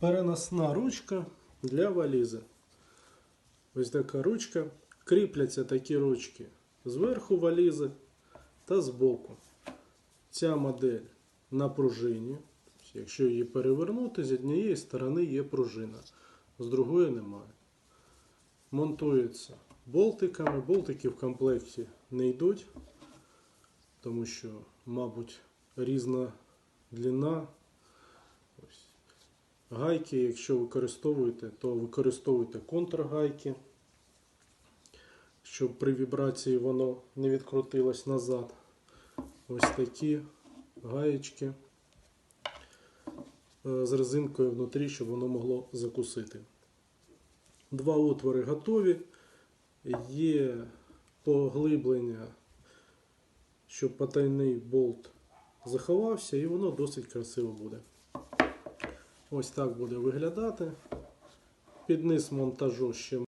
переносна ручка для валізи. Ось така ручка. Кріпляться такі ручки зверху валізи та збоку. Ця модель на пружині. Якщо її перевернути, з однієї сторони є пружина, з другої немає. Монтується болтиками. Болтики в комплекті не йдуть, тому що, мабуть, різна длина. Гайки, якщо використовуєте, то використовуйте контргайки, щоб при вібрації воно не відкрутилось назад. Ось такі гаєчки е, з резинкою внутрі, щоб воно могло закусити. Два отвори готові. Є поглиблення, щоб потайний болт заховався, і воно досить красиво буде. Ось так буде виглядати. Під низ монтажу ще